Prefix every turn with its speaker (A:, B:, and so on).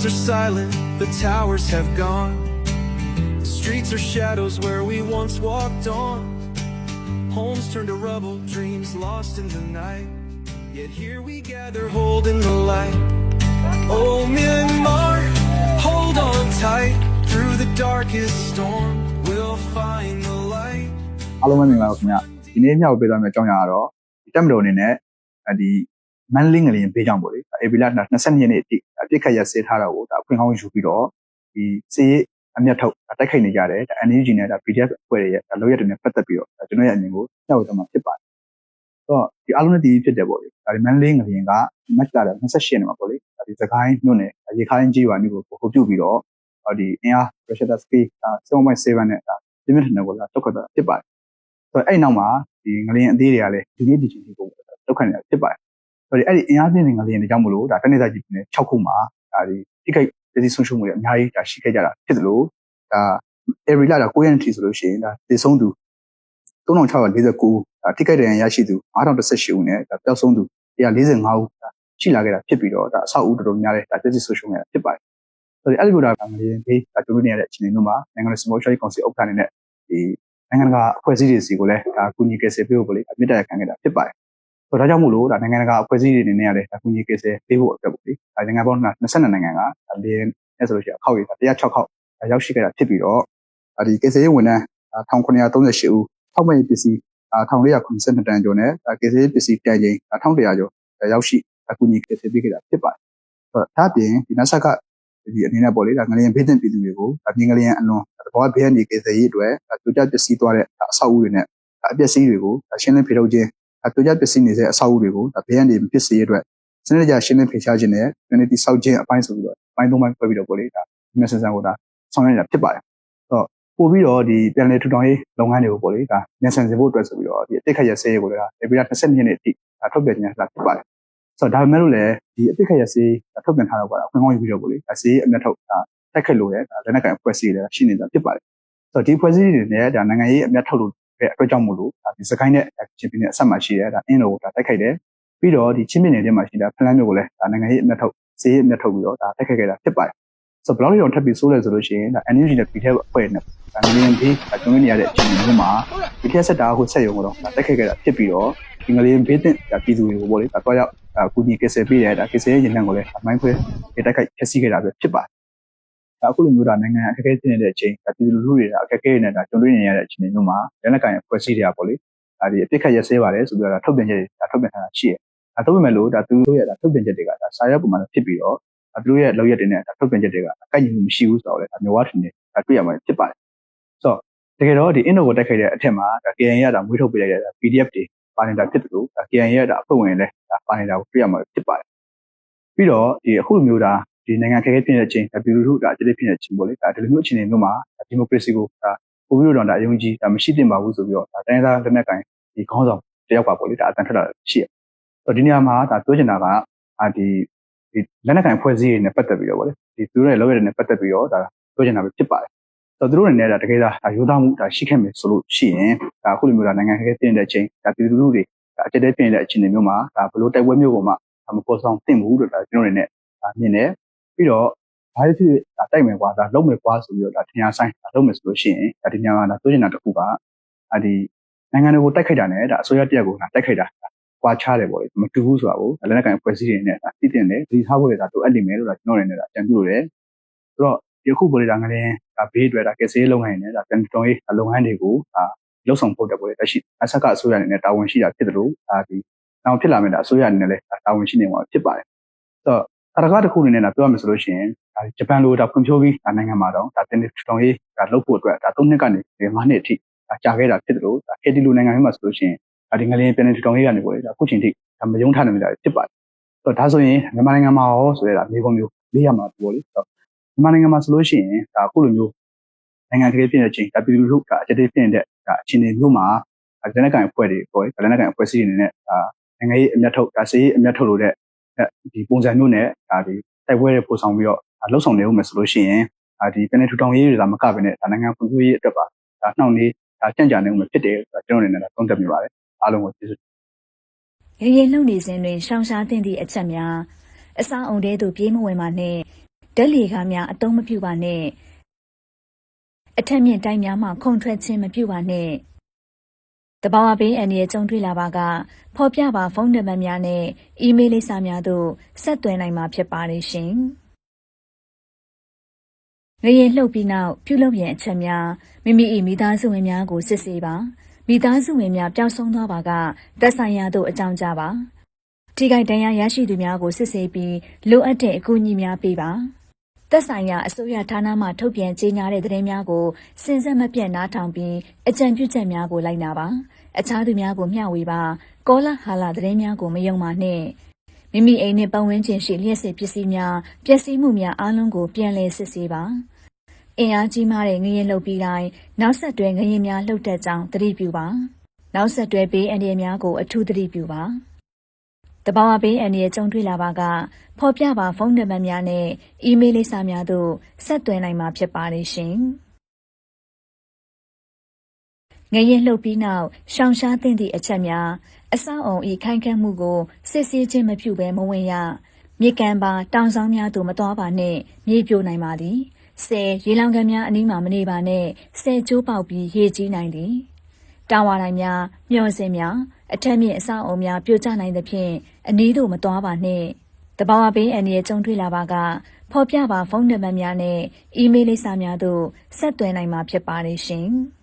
A: walls are silent, the towers have gone. The streets are shadows where we once walked on. Homes turned to rubble, dreams lost in the night. Yet here we gather, holding the light. Oh, Myanmar, hold on tight. Through the darkest storm, we'll find the light.
B: အားလုံးပဲမင်္ဂလာပါခင်ဗျဒီနေ့ညောက်ပေးသွားမယ့်အကြောင်းအရာကတော့ဒီတက်မတော်အနေနဲ့အဲဒီ မန်လင်းငလျင်ပေးကြောင်းပေါ့လေအေဗီလာ22ရက်နေ့အထိအပြစ်ခတ်ရဆေးထားတာကိုဒါအခွင့်ကောင်းယူပြီးတော့ဒီစေးအမျက်ထုတ်တိုက်ခိုက်နေကြတယ်ဒါ NUG နဲ့ဒါ PDF အဖွဲ့တွေရဲ့ဒါလောက်ရက်တွေနဲ့ပတ်သက်ပြီးတော့ဒါကျွန်တော်ရဲ့အမြင်ကိုညှောက်သွားမှာဖြစ်ပါတယ်ဆိုတော့ဒီအားလုံးနဲ့တည်ဖြစ်တယ်ပေါ့လေဒါဒီမန်လင်းငလျင်ကမတ်လာတဲ့28ရက်နေ့မှာပေါ့လေဒါဒီစကိုင်းမြို့နယ်ရေခိုင်းကြီးရွာမျိုးကိုပို့ပြုတ်ပြီးတော့ဒီအင်အား pressure space 7.7နဲ့ဒါဒီမြင့်တဲ့ကိုလာတော့ကတော့ဖြစ်ပါတယ်ဆိုတော့အဲ့နောက်မှာဒီငလျင်အသေးတွေကလည်းဒီနေ့ဒီချိန်ဒီပုံလောက်ခံနေတာဖြစ်ပါတယ်ဆို တော့အဲ့ဒီအင်အားပြင်းတဲ့ငလျင်တွေကြောင့်မလို့ဒါတနေ့စာကြည့်နေ6ခုမှာဒါဒီတိကိတ်ပြည်စည်းဆုံးရှုံးမှုတွေအများကြီးဒါရှိခဲ့ကြတာဖြစ်တယ်လို့ဒါ every လာ9ရက်ထိဆိုလို့ရှိရင်ဒါတည်ဆုံးသူ3649ဒါတိကိတ်တန်ရရှိသူ9018ဦးနဲ့ဒါပျောက်ဆုံးသူ145ဦးဒါရှိလာခဲ့တာဖြစ်ပြီးတော့ဒါအဆောက်အဦတော်တော်များများဒါပြည်စည်းဆုံးရှုံးခဲ့တာဖြစ်ပါတယ်ဆိုတော့အဲ့ဒီလိုဒါငလျင်ဘေးဒါကျိုးနေရတဲ့အခြေအနေမျိုးမှာနိုင်ငံတော်စမောချိုင်းကောင်စီဥက္ကဋ္ဌအနေနဲ့ဒီနိုင်ငံတကာအဖွဲ့အစည်းတွေစီကိုလည်းဒါကူညီကယ်ဆယ်ပေးဖို့ပေါ့လေအမြင့်တက်ခံခဲ့တာဖြစ်ပါတယ်။ ဆိုတော့ဒါကြောင့်မို့လို့ဒါနိုင်ငံတကာအဖွဲ့အစည်းတွေအနေနဲ့ကလည်းဒါကူညီကယ်ဆယ်ပေးဖို့အတွက်ပေါ့လေ။ဒါနိုင်ငံပေါင်း22နိုင်ငံကဒါလင်းနဲ့ဆိုလို့ရှိရင်အခောက်ရ106ခောက်ဒါရောက်ရှိခဲ့တာဖြစ်ပြီးတော့ဒါဒီကယ်ဆယ်ရေးဝန်ထမ်း1938ဦးထောက်မဲ့ပစ္စည်း1482တန်ကျော်နဲ့ဒါကယ်ဆယ်ရေးပစ္စည်းတန်ချိန်1100ကျော်ဒါရောက်ရှိဒါကူညီကယ်ဆယ်ပေးခဲ့တာဖြစ်ပါတယ်။ဆိုတော့ဒါအပြင်ဒီနတ်ဆက်ကဒီအနေနဲ့ပေါ့လေဒါငလျင်ဘေးတင်ပြည်သူတွေကိုအပြင်ငလျင်အလွန်တဘောဘေးကနေကယ်ဆယ်ရေးအတွက်ကြိုးကြပစ္စည်းသွားတဲ့အဆောက်အဦတွေနဲ့အပစ္စည်းတွေကိုရှင်းလင်းဖေထုတ်ခြင်း အကြိုးကြပစ္စည်းနေတဲ့အဆောက်အဦတွေကိုဘေးကနေပစ္စည်းရေးအတွက်စနစ်တကျရှင်းလင်းဖေရှားခြင်းနဲ့ community ဆောက်ခြင်းအပိုင်းဆိုပြီးတော့အပိုင်းသုံးပိုင်းဖွဲ့ပြီးတော့ပေါ့လေဒါမျက်စံစံကိုဒါဆောင်ရွက်နေတာဖြစ်ပါတယ်ဆိုတော့ပို့ပြီးတော့ဒီပြန်လည်ထူထောင်ရေးလုပ်ငန်းတွေကိုပေါ့လေဒါမျက်စံစံဖို့အတွက်ဆိုပြီးတော့ဒီအတိတ်ခရဆေးကိုလည်းဒါဧပြီလ22ရက်နေ့အထိဒါထုတ်ပြန်ခြင်းလာဖြစ်ပါတယ်ဆိုတော့ဒါပေမဲ့လို့လည်းဒီအတိတ်ခရဆေးထုတ်ပြန်ထားတော့ကအခွင့်အရေးယူပြီးတော့ပေါ့လေဒါဆေးအမျက်ထုတ်ဒါတိုက်ခတ်လို့ရဒါလက်နက်ကန်အဖွဲ့အစည်းတွေလည်းရှိနေတာဖြစ်ပါတယ်ဆိုတော့ဒီဖွဲ့စည်းတွေနဲ့ဒါနိုင်ငံရေးအမျက်ထုတ်လို့ တဲ့အတွက်ကြောင့်မို့လို့ဒါဒီစကိုင်းနဲ့ချင်းပြည်နယ်အဆက်မှာရှိတယ်ဒါအင်းတော်ကိုဒါတိုက်ခိုက်တယ်ပြီးတော့ဒီချင်းပြည်နယ်ထဲမှာရှိတဲ့ဖလန်းမျိုးကိုလည်းဒါနိုင်ငံရေးအမျက်ထုတ်စီးရေးအမျက်ထုတ်ပြီးတော့ဒါတိုက်ခိုက်ခဲ့တာဖြစ်ပါတယ်ဆိုတော့ဘယ်လောက်တောင်ထပ်ပြီးဆိုးလဲဆိုလို့ရှိရင်ဒါ NUG နဲ့ PTF အဖွဲ့နဲ့ဒါနေရင်ပြီးကျွန်းနေရတဲ့အခြေအနေမျိုးမှာ PTF ဆက်တာကိုဆက်ရုံတော့ဒါတိုက်ခိုက်ခဲ့တာဖြစ်ပြီးတော့ဒီငလျင်ဘေးတင်ဒါပြည်သူတွေကိုပေါ့လေဒါတော့ရောက်ဒါကူညီကယ်ဆယ်ပေးတယ်ဒါကယ်ဆယ်ရေးရင်နှံကိုလည်းမိုင်းခွဲတိုက်ခိုက်ဖျက်ဆီးခဲ့တာပဲဖြစ်ပါတယ် ဒါအခုလိုမျိုးဒါနိုင်ငံအခက်အခဲဖြစ်နေတဲ့အချိန်ဒါပြည်သူလူထုတွေဒါအခက်အခဲတွေနဲ့ဒါကြုံတွေ့နေရတဲ့အခြေအနေမျိုးမှာလက်နက်ကိုင်ဖွဲ့စည်းတွေကပေါ့လေဒါဒီအပြစ်ခတ်ရက်စဲပါတယ်ဆိုပြီးတော့ဒါထုတ်ပြန်ချက်တွေဒါထုတ်ပြန်ထားတာရှိတယ်။ဒါထုတ်ပြန်မဲ့လို့ဒါသူတို့ရဲ့ဒါထုတ်ပြန်ချက်တွေကဒါစာရွက်ပုံမှန်ဖြစ်ပြီးတော့ဒါသူတို့ရဲ့လောက်ရက်တွေနဲ့ဒါထုတ်ပြန်ချက်တွေကကိုက်ညီမှုမရှိဘူးဆိုတော့လေဒါမျိုးဝါထင်နေဒါတွေ့ရမှာဖြစ်ပါတယ်။ဆိုတော့တကယ်တော့ဒီ Indo ကိုတက်ခိုက်တဲ့အထက်မှာဒါ KN ရတာမွေးထုတ်ပေးလိုက်တဲ့ PDF တွေပါနေတာဖြစ်တယ်လို့ဒါ KN ရတာအဖွဲ့ဝင်လည်းဒါပါနေတာကိုတွေ့ရမှာဖြစ်ပါတယ်။ပြီးတော့ဒီအခုလိုမျိုးဒါ ဒီနိုင်ငံခက်ခဲဖြစ်တဲ့အချိန်ဒါပြည်သူတို့ဒါအကြိတ်ဖြစ်တဲ့အချိန်ပေါ့လေဒါဒီလိုမျိုးအခြေအနေမျိုးမှာဒီမိုကရေစီကိုဒါပိုပြီးတော့ဒါအယုံကြည်ဒါမရှိသင့်ပါဘူးဆိုပြီးတော့ဒါတိုင်းသားလက်နက်ကိုင်ဒီခေါင်းဆောင်တယောက်ကပေါ့လေဒါအတန်ထွက်လာရှိရ။ဆိုတော့ဒီနေရာမှာဒါပြောချင်တာကအာဒီဒီလက်နက်ကိုင်ဖွဲ့စည်းရေးနဲ့ပတ်သက်ပြီးတော့ပေါ့လေဒီသူတို့ရဲ့လောက်ရတဲ့နဲ့ပတ်သက်ပြီးတော့ဒါပြောချင်တာပဲဖြစ်ပါတယ်။ဆိုတော့သူတို့အနေနဲ့ဒါတကယ်ဒါရိုးသားမှုဒါရှိခဲ့မယ်ဆိုလို့ရှိရင်ဒါအခုလိုမျိုးဒါနိုင်ငံခက်ခဲဖြစ်တဲ့အချိန်ဒါပြည်သူလူထုတွေဒါအကြိတ်ဖြစ်နေတဲ့အခြေအနေမျိုးမှာဒါဘလို့တိုက်ပွဲမျိုးပေါ်မှာမပေါ်ဆောင်သင့်ဘူးလို့ဒါကျွန်တော်အနေနဲ့ဒါမြင်တယ် ပြီးတော့ဘာဖြစ်ဖြစ်ဒါတိုက်မယ်ကွာဒါလုံးမယ်ကွာဆိုပြီးတော့ဒါထင်ရဆိုင်ဒါလုံးမယ်ဆိုလို့ရှိရင်ဒါဒီညမှာဒါပြောချင်တာတစ်ခုကအာဒီနိုင်ငံတွေကိုတိုက်ခိုက်တာနဲ့ဒါအစိုးရတရက်ကိုဒါတိုက်ခိုက်တာကွာချတယ်ပေါ့လေမတူဘူးဆိုတာကိုလက်နက်ကန်ဖွဲ့စည်းတွေနဲ့ဒါသိတင်တယ်ဒီထားဖို့လည်းဒါတူအပ်နေမယ်လို့ဒါကျွန်တော်အနေနဲ့ဒါကြံပြုလို့ရတယ်ဆိုတော့ဒီအခုပေါ်လေဒါငလင်းဒါဘေးတွေဒါကယ်ဆယ်လုပ်ငန်းနေဒါပြန်တော်ရေးလုပ်ငန်းတွေကိုဒါလှုပ်ဆောင်ဖို့တက်ပေါ်လေတက်ရှိအဆက်ကအစိုးရအနေနဲ့တာဝန်ရှိတာဖြစ်တယ်လို့ဒါဒီနောက်ဖြစ်လာမယ်ဒါအစိုးရအနေနဲ့လည်းတာဝန်ရှိနေမှာဖြစ်ပါတယ်ဆိုတော့ အရကားတစ်ခုအနေနဲ့ပြောရမယ်ဆိုလို့ရှိရင်ဒါဂျပန်လိုဒါဖွံ့ဖြိုးပြီးနိုင်ငံမှာတော့ဒါတင်တောင်ရေးဒါလုပ်ဖို့အတွက်ဒါ၃နှစ်ကနေ၅နှစ်အထိဒါကြာခဲ့တာဖြစ်တယ်လို့ဒါခေတီလိုနိုင်ငံမျိုးမှာဆိုလို့ရှိရင်ဒါဒီငလျင်ပြန်တောင်ရေးကနေပေါ့လေဒါအခုချိန်ထိဒါမယုံထားနိုင်ကြဖြစ်ပါတယ်ဆိုတော့ဒါဆိုရင်မြန်မာနိုင်ငံမှာရောဆိုရတာမျိုးမျိုးလေးရမှာပေါ့လေဆိုတော့မြန်မာနိုင်ငံမှာဆိုလို့ရှိရင်ဒါအခုလိုမျိုးနိုင်ငံတကာဖြစ်တဲ့အချိန်ဒါပြည်သူလူထုဒါအကြိတ်ဖြစ်နေတဲ့ဒါအခြေအနေမျိုးမှာလက်နက်ကိုင်အဖွဲ့တွေပေါ့လေလက်နက်ကိုင်အဖွဲ့အစည်းတွေနဲ့ဒါနိုင်ငံရေးအမျက်ထုတ်ဒါစီးရေးအမျက်ထုတ်လို့တဲ့ ဒီပုံစံမျိုးနဲ့ဒါဒီတိုက်ပွဲတွေပို့ဆောင်ပြီးတော့လှုပ်ဆောင်နေဦးမယ်ဆိုလို့ရှိရင်ဒါဒီပြည်내ထူထောင်ရေးတွေကမကဘဲနဲ့ဒါနိုင်ငံဖွံ့ဖြိုးရေးအတွက်ပါဒါနှောင့်နှေးဒါကြံ့ကြာနေဦးမယ်ဖြစ်တယ်ဆိုတာကျွန်တော်အနေနဲ့သုံးသပ်မိပါတယ်အားလုံးကိုကျေးဇူး
C: ရရင်လုံနေစဉ်တွင်ရှောင်ရှားသင့်သည့်အချက်များအစာအုံတဲသို့ပြေးမဝင်ပါနှင့်ဓာတ်လေကားများအသုံးမပြုပါနဲ့အထက်မြင့်တိုင်းများမှခုန်ထွက်ခြင်းမပြုပါနဲ့ တဘာဝဘေးအန္တရာယ်ကြုံတွေ့လာပါကဖော်ပြပါဖုန်းနံပါတ်များနဲ့အီးမေးလ်လိပ်စာများသို့ဆက်သွယ်နိုင်မှာဖြစ်ပါတယ်ရှင်ငရေလှုပ်ပြီးနောက်ပြုလုပ်ရန်အချက်များမိမိ၏မိသားစုဝင်များကိုစစ်ဆေးပါမိသားစုဝင်များပျောက်ဆုံးသွားပါကတက်ဆိုင်ရာသို့အကြောင်းကြားပါထိခိုက်ဒဏ်ရာရရှိသူများကိုစစ်ဆေးပြီးလိုအပ်တဲ့အကူအညီများပေးပါ သက်ဆိုင်ရာအစိုးရဌာနမှထုတ်ပြန်ကြေညာတဲ့သတင်းများကိုစင်ဆက်မပြတ်နားထောင်ပြီးအကြံပြုချက်များကိုလိုက်နာပါအခြားသူများကိုမျှဝေပါကောလာဟာလာသတင်းများကိုမယုံပါနှင့်မိမိအိမ်နှင့်ပတ်ဝန်းကျင်ရှိလျှက်စစ်ပစ္စည်းများပျက်စီးမှုများအားလုံးကိုပြန်လည်စစ်ဆေးပါအင်အားကြီးမားတဲ့ငရင်လှုပ်ပြီးတိုင်းနောက်ဆက်တွဲငရင်များလှုပ်တဲ့ကြောင်းသတိပြုပါနောက်ဆက်တွဲဘေးအန္တရာယ်များကိုအထူးသတိပြုပါ တဘာဝဘေးအန္တရာယ်ကြုံတွေ့လာပါကဖော်ပြပါဖုန်းနံပါတ်များနဲ့အီးမေးလ်လိပ်စာများသို့ဆက်သွယ်နိုင်မှာဖြစ်ပါတယ်ရှင်။ငရင်လှုပ်ပြီးနောက်ရှောင်ရှားသင့်သည့်အချက်များအဆောက်အုံဤခိုင်ခန့်မှုကိုစစ်ဆေးခြင်းမပြုဘဲမဝင်ရမြေကမ်းပါတောင်ဆောင်များသို့မတော်ပါနှင့်မြေပြိုနိုင်ပါသည်။ဆယ်ရေလောင်ကန်များအနီးမှာမနေပါနဲ့ဆယ်ကျိုးပေါက်ပြီးရေကြီးနိုင်သည်။တာဝါတိုင်းများမျောစင်များ အထက်မြင့်အဆောက်အုံများပြိုကျနိုင်သဖြင့်အနည်းသို့မသွားပါနှင့်တဘာဝဘေးအန္တရာယ်ကြုံတွေ့လာပါကဖော်ပြပါဖုန်းနံပါတ်များနဲ့အီးမေးလ်လိပ်စာများသို့ဆက်သွယ်နိုင်မှာဖြစ်ပါတယ်ရှင်။